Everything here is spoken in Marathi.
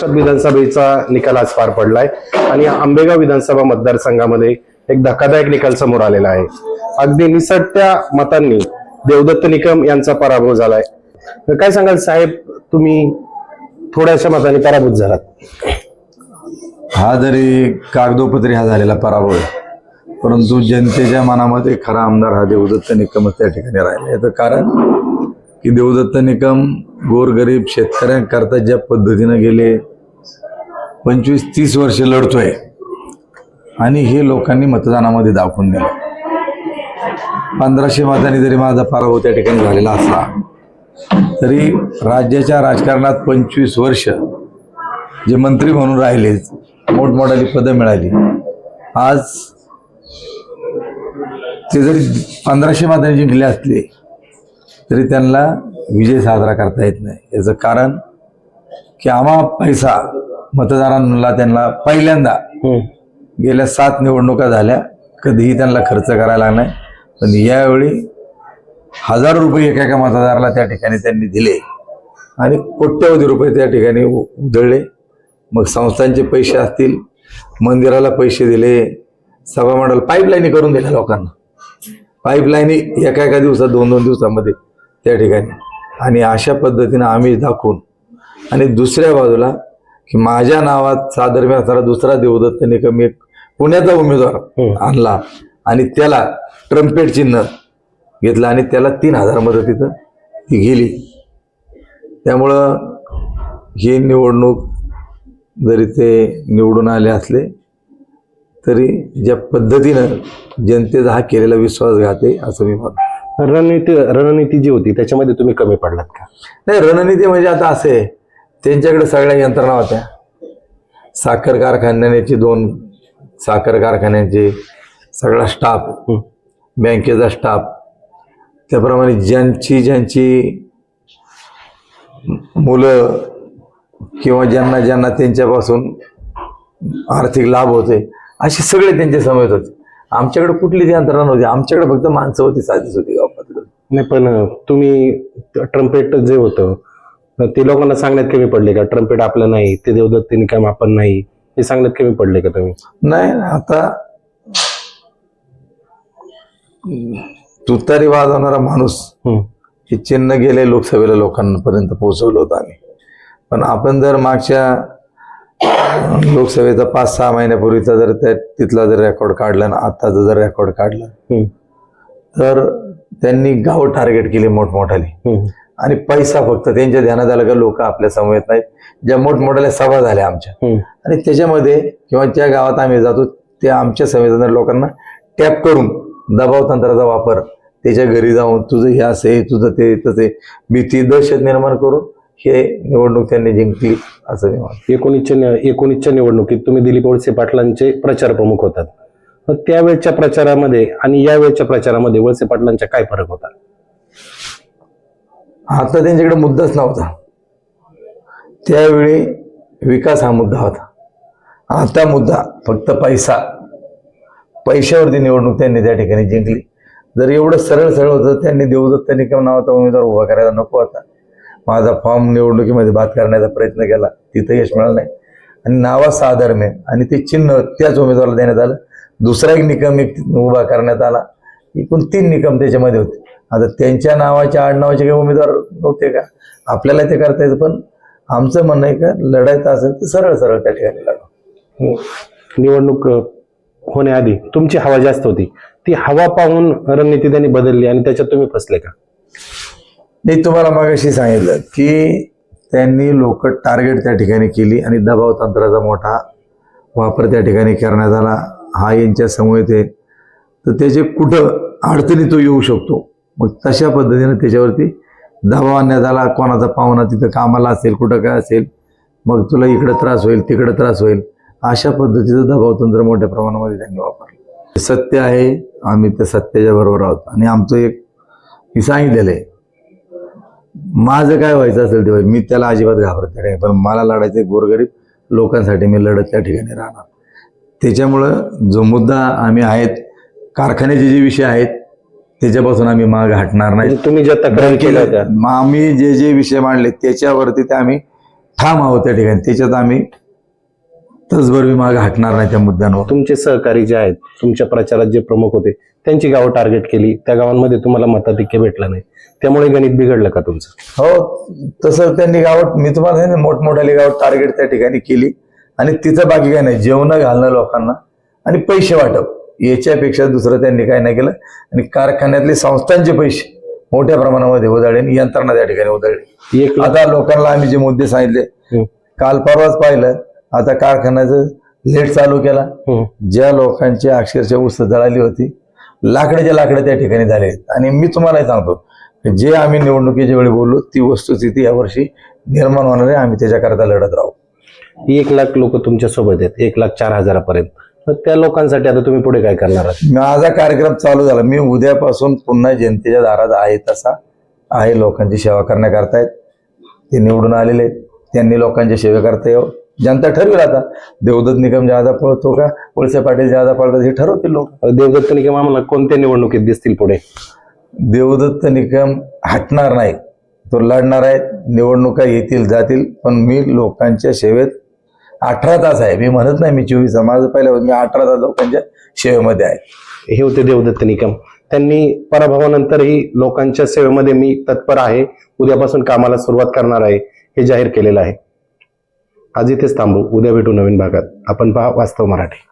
परिषद विधानसभेचा निकाल आज पार पडलाय. आणि आंबेगाव विधानसभा मतदारसंघामध्ये एक धक्कादायक निकाल समोर आलेला आहे. अगदी निसटत्या मतांनी देवदत्त निकम यांचा पराभव झालाय. तर काय सांगाल साहेब तुम्ही थोड्याशा मताने पराभूत झालात. हा जरी कागदोपत्री हा झालेला पराभव आहे परंतु जनतेच्या मनामध्ये खरा आमदार हा देवदत्त निकमच त्या ठिकाणी राहिला. याचं कारण की देवदत्त निकम गोरगरीब शेतकऱ्यांकरता ज्या पद्धतीनं गेले पंचवीस तीस वर्ष लढतोय. आणि हे लोकांनी मतदानामध्ये दाखवून दिलं. पंधराशे मतांनी जरी माझा पराभव त्या ठिकाणी झालेला असला तरी राज्याच्या राजकारणात पंचवीस वर्ष जे मंत्री म्हणून राहिले मोठमोठाली पदं मिळाली. आज ते जरी पंधराशे मतांनी जिंकले असले तरी त्यांना विजय साजरा करता येत नाही. याचं कारण की आम्हा पैसा मतदारांना त्यांना पहिल्यांदा गेल्या सात निवडणुका झाल्या. कधीही त्यांना खर्च करायला नाही. पण यावेळी हजारो रुपये एका एका मतदाराला त्या ठिकाणी त्यांनी दिले. आणि कोट्यवधी रुपये त्या ठिकाणी उधळले. मग संस्थांचे पैसे असतील मंदिराला पैसे दिले सभामंडळ पाईपलाईनी करून दिल्या लोकांना. पाईपलाईनी एका एका दिवसात दोन दोन दिवसामध्ये त्या ठिकाणी. आणि अशा पद्धतीनं आम्ही दाखवून आणि दुसऱ्या बाजूला की माझ्या नावात सादरम्य असणारा दुसरा देवदत्त निकम एक पुण्याचा उमेदवार आणला. आणि त्याला ट्रम्पेट चिन्ह घेतलं आणि त्याला तीन हजार मदत तिथं ती गेली. त्यामुळं ही निवडणूक जरी ते निवडून आले असले तरी ज्या पद्धतीनं जनतेचा हा केलेला विश्वासघात आहे असं मी म्हणतो. रणनीती रणनीती जी होती त्याच्यामध्ये तुम्ही कमी पडलात का? नाही रणनीती म्हणजे आता असे आहे, त्यांच्याकडे सगळ्या यंत्रणा होत्या. साखर कारखान्याची दोन साखर कारखान्याचे सगळा स्टाफ. बँकेचा स्टाफ त्याप्रमाणे ज्यांची ज्यांची मुलं किंवा ज्यांना ज्यांना त्यांच्यापासून आर्थिक लाभ होते असे सगळे त्यांचे समेत होते. आमच्याकडे कुठलीच यंत्रणा नव्हती. आमच्याकडे फक्त माणसं होती साधीच होती गावात नाही पण तुम्ही ट्रम्पेट जे होतं ते लोकांना सांगण्यात कमी पडले का ट्रम्पेट आपलं नाही ते देवदत्त निकम आपण नाही हे सांगण्यात कमी पडले का तुम्ही नाही आता तुतारी वाजवणारा माणूस हं. चिन्ह गेले लोकसभेला लोकांपर्यंत पोहोचवलं होतं आम्ही पण आपण जर मागच्या लोकसभेचा पाच सहा महिन्यापूर्वीचा जर त्या तिथला जर रेकॉर्ड काढला आणि आत्ताचा जर रेकॉर्ड काढला. तर त्यांनी गाव टार्गेट केली मोठमोठाली. आणि पैसा फक्त त्यांच्या ध्यानात आलं का लोक आपल्यासमोर नाहीत. ज्या मोठमोठ्या सभा झाल्या आमच्या. आणि त्याच्यामध्ये किंवा ज्या गावात आम्ही जातो त्या आमच्या संवेदना लोकांना टॅप करून दबाव तंत्राचा वापर त्याच्या घरी जाऊन तुझं हे असं तुझं ते तसे भीती दहशत निर्माण करून हे निवडणूक त्यांनी जिंकली असं एकोणीसच्या एकोणीसच्या निवडणुकीत तुम्ही दिलीप वळसे पाटलांचे प्रचार प्रमुख होतात. मग त्यावेळच्या प्रचारामध्ये आणि यावेळच्या प्रचारामध्ये वळसे पाटलांचा काय फरक होता? आता त्यांच्याकडे मुद्दाच नव्हता. त्यावेळी विकास हा मुद्दा होता. आता मुद्दा फक्त पैसा. पैशावरती निवडणूक त्यांनी त्या ठिकाणी जिंकली. जर एवढं सरळ सरळ होतं त्यांनी देवदत्त निकम नावाचा उमेदवार उभा करायला नको होता. माझा फॉर्म निवडणुकीमध्ये बाद करण्याचा प्रयत्न केला. तिथं यश मिळालं नाही. आणि नावा साधर्म्य. आणि ते चिन्ह त्याच उमेदवाराला देण्यात आलं. दुसरा एक निकम एक उभा करण्यात आला. एकूण तीन निकम त्याच्यामध्ये होते. आता त्यांच्या नावाच्या आडनावाचे काही उमेदवार नव्हते का? आपल्याला ते करता येतं पण आमचं म्हणणं आहे का लढायचं असेल तर सरळ सरळ त्या ठिकाणी लढा. निवडणूक अ, होण्याआधी तुमची हवा जास्त होती. ती हवा पाहून रणनीती त्यांनी बदलली आणि त्याच्यात तुम्ही फसले का? मी तुम्हाला मागाशी सांगितलं की त्यांनी लोक टार्गेट त्या ठिकाणी केली आणि दबाव तंत्राचा मोठा वापर त्या ठिकाणी करण्यात आला. हा यांच्या समोर येते. तर त्याचे कुठं अडचणी तो येऊ शकतो? मग तशा पद्धतीनं त्याच्यावरती दबाव आणण्यात आला. कोणाचा पाहुणा तिथं कामाला असेल कुठं काय असेल मग तुला इकडं त्रास होईल तिकडं त्रास होईल. अशा पद्धतीचं दबाव तंत्र मोठ्या प्रमाणामध्ये त्यांनी वापरलं. सत्य आहे आम्ही त्या सत्याच्या बरोबर आहोत. आणि आमचं एक मी सांगितलेलं आहे माझं काय व्हायचं असेल ते मी त्याला अजिबात घाबरत नाही. पण मला लढायचं गोरगरीब लोकांसाठी मी लढत त्या ठिकाणी राहणार. त्याच्यामुळं जो मुद्दा आम्ही आहेत कारखान्याचे जे विषय आहेत त्याच्यापासून आम्ही माग हटणार नाही. म्हणजे तुम्ही ज्या तक्रारी केल्या होत्या. मग आम्ही जे जे विषय मांडले त्याच्यावरती ते आम्ही ठाम आहोत त्या ठिकाणी. त्याच्यात आम्ही तसभर बी मागे हटणार नाही त्या मुद्द्यांवर. तुमचे सहकारी जे आहेत तुमच्या प्रचारात जे प्रमुख होते त्यांची गावं टार्गेट केली. त्या गावांमध्ये तुम्हाला मताधिक्य भेटलं नाही. त्यामुळे गणित बिघडलं का तुमचं? हो तसं त्यांनी गावात मी तुम्हाला मोठमोठ्याली गावात टार्गेट त्या ठिकाणी केली. आणि तिथं बाकी काय नाही जेवण घालणं लोकांना आणि पैसे वाटप. याच्यापेक्षा दुसरं त्यांनी काय नाही केलं. आणि कारखान्यातले संस्थांचे पैसे मोठ्या प्रमाणामध्ये उधळले आणि यंत्रणा त्या ठिकाणी उधळली. आता लोकांना आम्ही जे मुद्दे सांगितले हम्म, काल परवाच पाहिलं आता कारखान्याचं लेट चालू केला. हम्म. ज्या लोकांची अक्षरशः ऊस जळाली होती लाकडाच्या लाकडं त्या ठिकाणी झाले. आहेत. आणि मी तुम्हाला सांगतो जे आम्ही निवडणुकीच्या वेळी बोललो ती वस्तुस्थिती यावर्षी निर्माण होणार आहे. आम्ही त्याच्याकरता लढत राहू. एक लाख लोक तुमच्यासोबत आहेत. एक लाख चार हजारापर्यंत. मग त्या लोकांसाठी आता तुम्ही पुढे काय करणार आहात? माझा कार्यक्रम चालू झाला. मी उद्यापासून पुन्हा जनतेच्या दारात आहे तसा. आहे लोकांची सेवा करण्याकरता आहेत ते निवडून आलेले आहेत. त्यांनी लोकांची सेवा करता येऊ जनता ठरवेल आता. देवदत्त निकम ज्यादा पळतो का? वळसे पाटील ज्यादा पळतात हे ठरवतील लोक. देवदत्त निकम आम्हाला कोणत्या निवडणुकीत दिसतील पुढे? देवदत्त निकम हटणार नाही तो लढणार आहे निवडणुका येतील जातील. पण मी लोकांच्या सेवेत अठरा तास आहे. मी म्हणत नाही मी चोवीस माझं पहिलं म्हणजे मी अठरा तास लोकांच्या सेवेमध्ये आहे. हे होते देवदत्त निकम. त्यांनी पराभवानंतरही लोकांच्या सेवेमध्ये मी तत्पर आहे. उद्यापासून कामाला सुरुवात करणार आहे. हे जाहीर केलेलं आहे. आज इथेच थांबू. उद्या भेटू नवीन भागात. आपण पहा वास्तव मराठी.